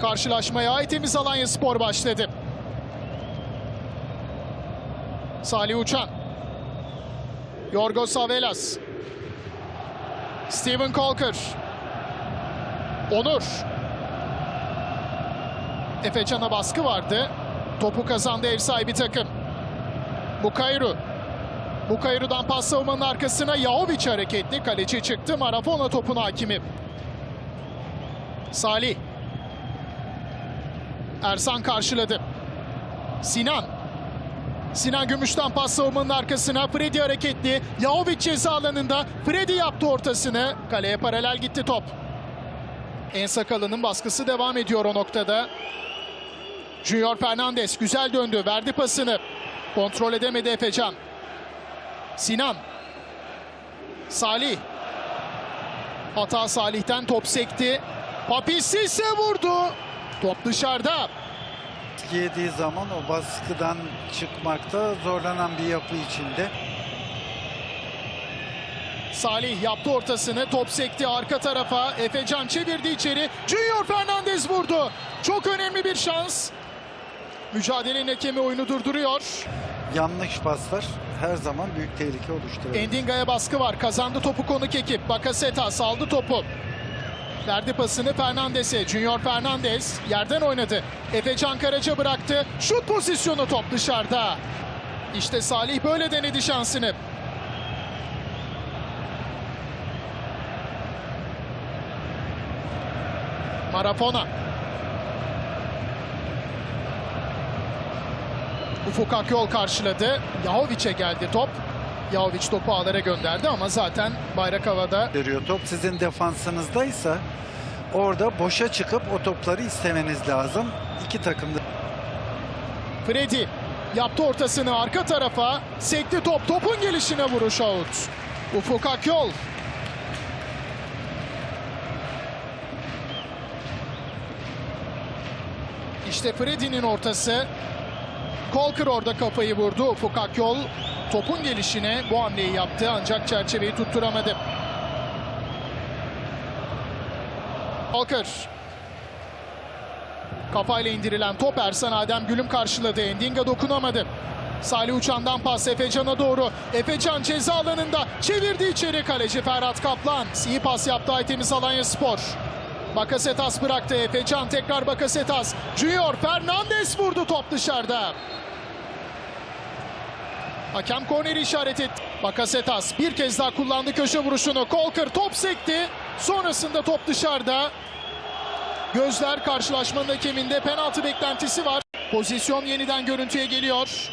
Karşılaşmaya Aytemiz Alanya Spor başladı. Salih Uçan. Yorgos Avelas. Steven Colker. Onur. Efecan'a baskı vardı. Topu kazandı ev sahibi takım. Bukayru. Bukayru'dan pas savunmanın arkasına Yahovic hareketli. Kaleci çıktı. Marafona topun hakimi. Salih. Ersan karşıladı. Sinan. Sinan Gümüş'ten pas savunmanın arkasına. Freddy hareketli. Yahovic ceza alanında. Freddy yaptı ortasını. Kaleye paralel gitti top. Ensakalı'nın baskısı devam ediyor o noktada. Junior Fernandez güzel döndü. Verdi pasını. Kontrol edemedi Efecan. Sinan. Salih. Hata Salih'ten top sekti. Papi Sisse vurdu. Top dışarıda. yediği zaman o baskıdan çıkmakta zorlanan bir yapı içinde. Salih yaptı ortasını. Top sekti arka tarafa. Efecan çevirdi içeri. Junior Fernandez vurdu. Çok önemli bir şans. Mücadelenin hakemi oyunu durduruyor. Yanlış paslar her zaman büyük tehlike oluşturur. Endinga'ya baskı var. Kazandı topu konuk ekip. Bakasetas aldı topu. Verdi pasını Fernandez'e. Junior Fernandez yerden oynadı. Efecan Karaca bıraktı. Şut pozisyonu top dışarıda. İşte Salih böyle denedi şansını. Marafona. Ufuk Akyol karşıladı. Yahovic'e geldi top. Yahovic topu ağlara gönderdi ama zaten bayrak havada. veriyor. Top sizin defansınızdaysa orada boşa çıkıp o topları istemeniz lazım. İki takım da Freddy yaptı ortasını arka tarafa. Sekti top. Topun gelişine vuruş out. Ufuk Akyol. İşte Freddy'nin ortası. Kolkır orada kafayı vurdu. Ufuk Akyol topun gelişine bu hamleyi yaptı ancak çerçeveyi tutturamadı. Kolkır. Kafayla indirilen top Ersan Adem Gülüm karşıladı. Endinga dokunamadı. Salih Uçan'dan pas Efecan'a doğru. Efecan ceza alanında çevirdi içeri kaleci Ferhat Kaplan. İyi pas yaptı Aytemiz Alanya Spor. Bakasetas bıraktı. Efecan tekrar Bakasetas. Junior Fernandez vurdu top dışarıda. Hakem korneri işaret etti. Bakasetas bir kez daha kullandı köşe vuruşunu. Kolkır top sekti. Sonrasında top dışarıda. Gözler karşılaşmanın hakeminde penaltı beklentisi var. Pozisyon yeniden görüntüye geliyor.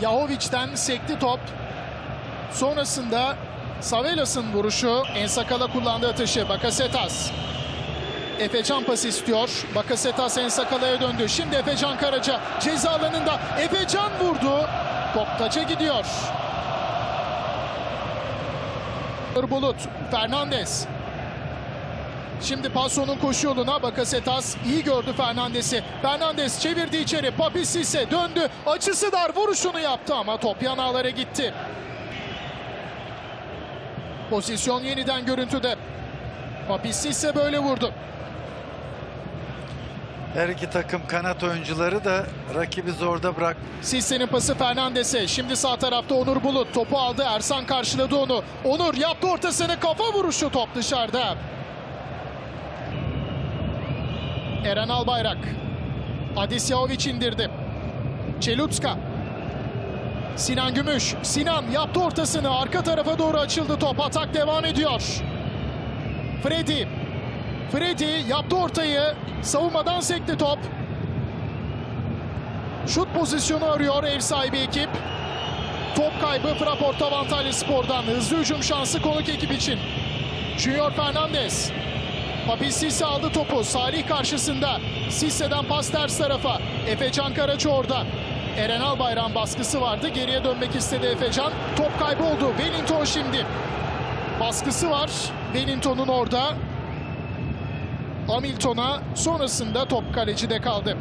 Yahovic'den sekti top. Sonrasında Savelas'ın vuruşu Ensakala kullandığı atışı Bakasetas. Efecan pas istiyor. Bakasetas Ensakala'ya döndü. Şimdi Efecan Karaca ceza alanında Efecan vurdu. Top taça gidiyor. Bulut, Fernandez. Şimdi Passo'nun koşu yoluna Bakasetas iyi gördü Fernandez'i. Fernandez çevirdi içeri. Papi Sisse döndü. Açısı dar vuruşunu yaptı ama top yanağlara gitti. Pozisyon yeniden görüntüde. Papi Sisse böyle vurdu. Her iki takım kanat oyuncuları da rakibi zorda bırak. Sisse'nin pası Fernandez'e. Şimdi sağ tarafta Onur Bulut. Topu aldı. Ersan karşıladı onu. Onur yaptı ortasını. Kafa vuruşu top dışarıda. Eren Albayrak. Adis indirdi. Çelutska. Sinan Gümüş. Sinan yaptı ortasını. Arka tarafa doğru açıldı top. Atak devam ediyor. Freddy. Freddy yaptı ortayı. Savunmadan sekti top. Şut pozisyonu arıyor ev sahibi ekip. Top kaybı Fraport Avantajlı Spor'dan. Hızlı hücum şansı konuk ekip için. Junior Fernandez. Papi Sisse aldı topu. Salih karşısında. Sisse'den pas ters tarafa. Efecan Karaca orada. Eren Albayrak'ın baskısı vardı. Geriye dönmek istedi Efecan. Top kaybı oldu. Wellington şimdi. Baskısı var. Wellington'un orada. Hamilton'a sonrasında top kalecide kaldı.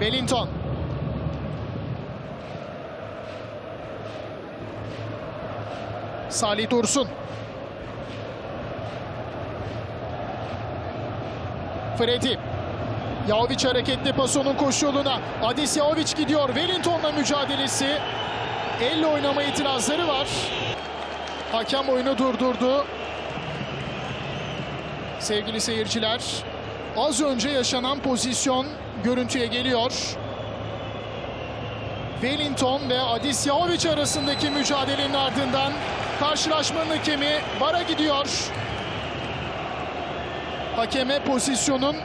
Wellington. Salih Dursun. Freddy. Yahovic hareketli pas onun koşu yoluna. Adis Yahovic gidiyor. Wellington'la mücadelesi. Elle oynama itirazları var. Hakem oyunu durdurdu. Sevgili seyirciler, az önce yaşanan pozisyon görüntüye geliyor. Wellington ve Adis Yahovic arasındaki mücadelenin ardından karşılaşmanın hakemi VAR'a gidiyor. Hakeme pozisyonun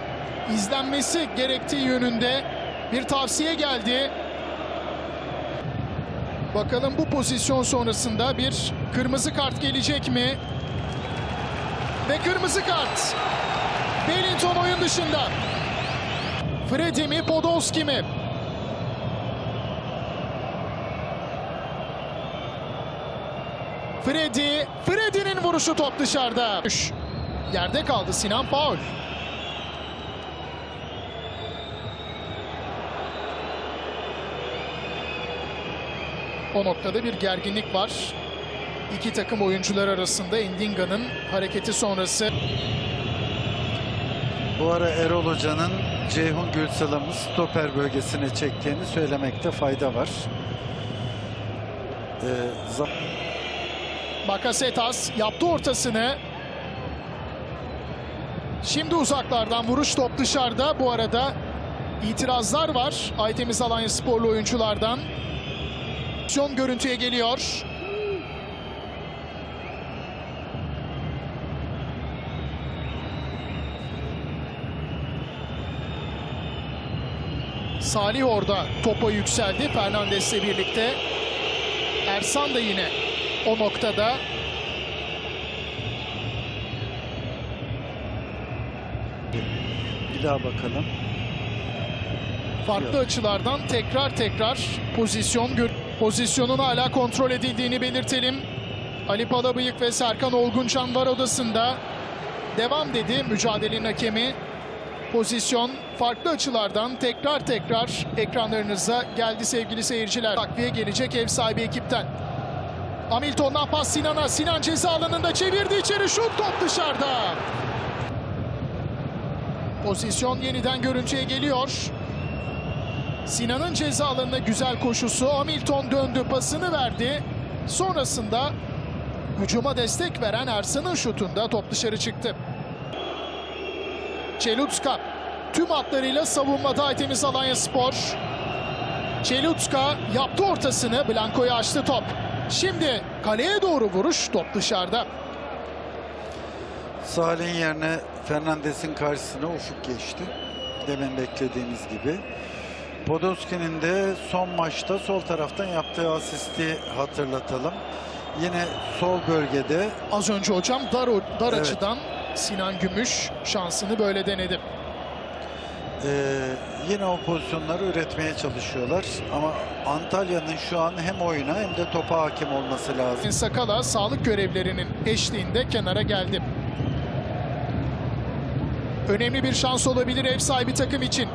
izlenmesi gerektiği yönünde bir tavsiye geldi. Bakalım bu pozisyon sonrasında bir kırmızı kart gelecek mi? Ve kırmızı kart. Wellington oyun dışında. Freddy mi Podolski mi? Freddy, Freddy'nin vuruşu top dışarıda. Yerde kaldı Sinan Paul. O noktada bir gerginlik var. İki takım oyuncular arasında Endinga'nın hareketi sonrası. Bu ara Erol Hoca'nın Ceyhun Gülsalım'ı stoper bölgesine çektiğini söylemekte fayda var. Ee, Bakasetas yaptı ortasını. Şimdi uzaklardan vuruş top dışarıda. Bu arada itirazlar var. Aytemiz Alanya sporlu oyunculardan. Pozisyon görüntüye geliyor. Salih orada topa yükseldi Fernandes'le birlikte. Ersan da yine o noktada. bir daha bakalım. Farklı açılardan tekrar tekrar pozisyon gör pozisyonun hala kontrol edildiğini belirtelim. Ali Palabıyık ve Serkan Olguncan var odasında. Devam dedi mücadelenin hakemi. Pozisyon farklı açılardan tekrar tekrar ekranlarınıza geldi sevgili seyirciler. Takviye gelecek ev sahibi ekipten. Hamilton'dan pas Sinan'a. Sinan ceza alanında çevirdi içeri şut top dışarıda. Pozisyon yeniden görüntüye geliyor. Sinan'ın ceza alanına güzel koşusu. Hamilton döndü, pasını verdi. Sonrasında hücuma destek veren Ersan'ın şutunda top dışarı çıktı. Çelutska tüm hatlarıyla savunmada Aytemiz Alanya Spor. Çelutska yaptı ortasını, Blanco'ya açtı top. Şimdi kaleye doğru vuruş, top dışarıda. Salih'in yerine Fernandes'in karşısına Ufuk geçti. Demin beklediğimiz gibi. Podolski'nin de son maçta sol taraftan yaptığı asisti hatırlatalım. Yine sol bölgede Az önce hocam dar, dar Evet. açıdan Sinan Gümüş şansını böyle denedi. Ee, yine o pozisyonları üretmeye çalışıyorlar. Ama Antalya'nın şu an hem oyuna hem de topa hakim olması lazım. Sakala sağlık görevlerinin eşliğinde kenara geldi. Önemli bir şans olabilir ev sahibi takım için.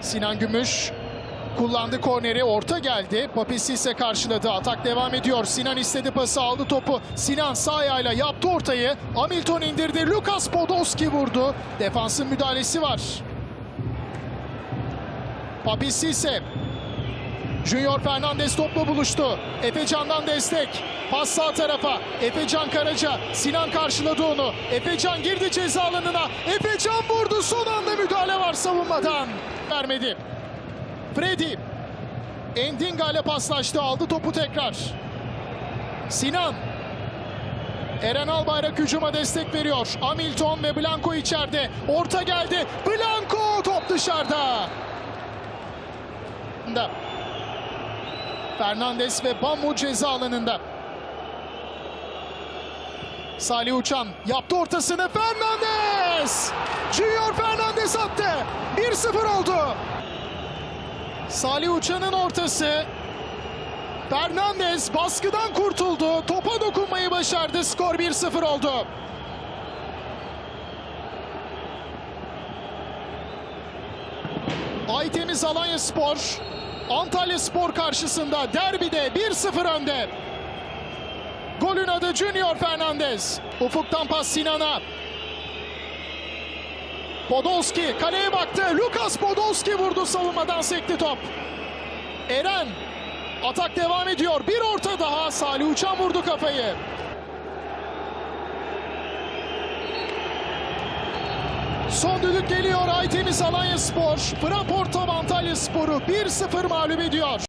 Sinan Gümüş kullandı korneri orta geldi. Papisi ise karşıladı. Atak devam ediyor. Sinan istedi pası aldı topu. Sinan sağ ayağıyla yaptı ortayı. Hamilton indirdi. Lukas Podolski vurdu. Defansın müdahalesi var. Papisi ise Junior Fernandez topla buluştu. Efecan'dan destek. Pas sağ tarafa. Efecan Karaca. Sinan karşıladı onu. Efecan girdi ceza alanına. Efecan vurdu. Son anda müdahale var savunmadan. Vermedi. Freddy. Endinga ile paslaştı. Aldı topu tekrar. Sinan. Eren Albayrak hücuma destek veriyor. Hamilton ve Blanco içeride. Orta geldi. Blanco top dışarıda. Da. Fernandes ve Bamu ceza alanında. Salih Uçan yaptı ortasını Fernandes! Junior Fernandes attı. 1-0 oldu. Salih Uçan'ın ortası. Fernandes baskıdan kurtuldu. Topa dokunmayı başardı. Skor 1-0 oldu. Aytemiz Alanya Spor, Antalya Spor karşısında derbide 1-0 önde. Golün adı Junior Fernandez. Ufuktan pas Sinan'a. Podolski kaleye baktı. Lukas Podolski vurdu savunmadan sekti top. Eren atak devam ediyor. Bir orta daha. Salih Uçan vurdu kafayı. Son düdük geliyor Aytemiz Alanya Spor. Framport Antalya Spor'u 1-0 mağlup ediyor.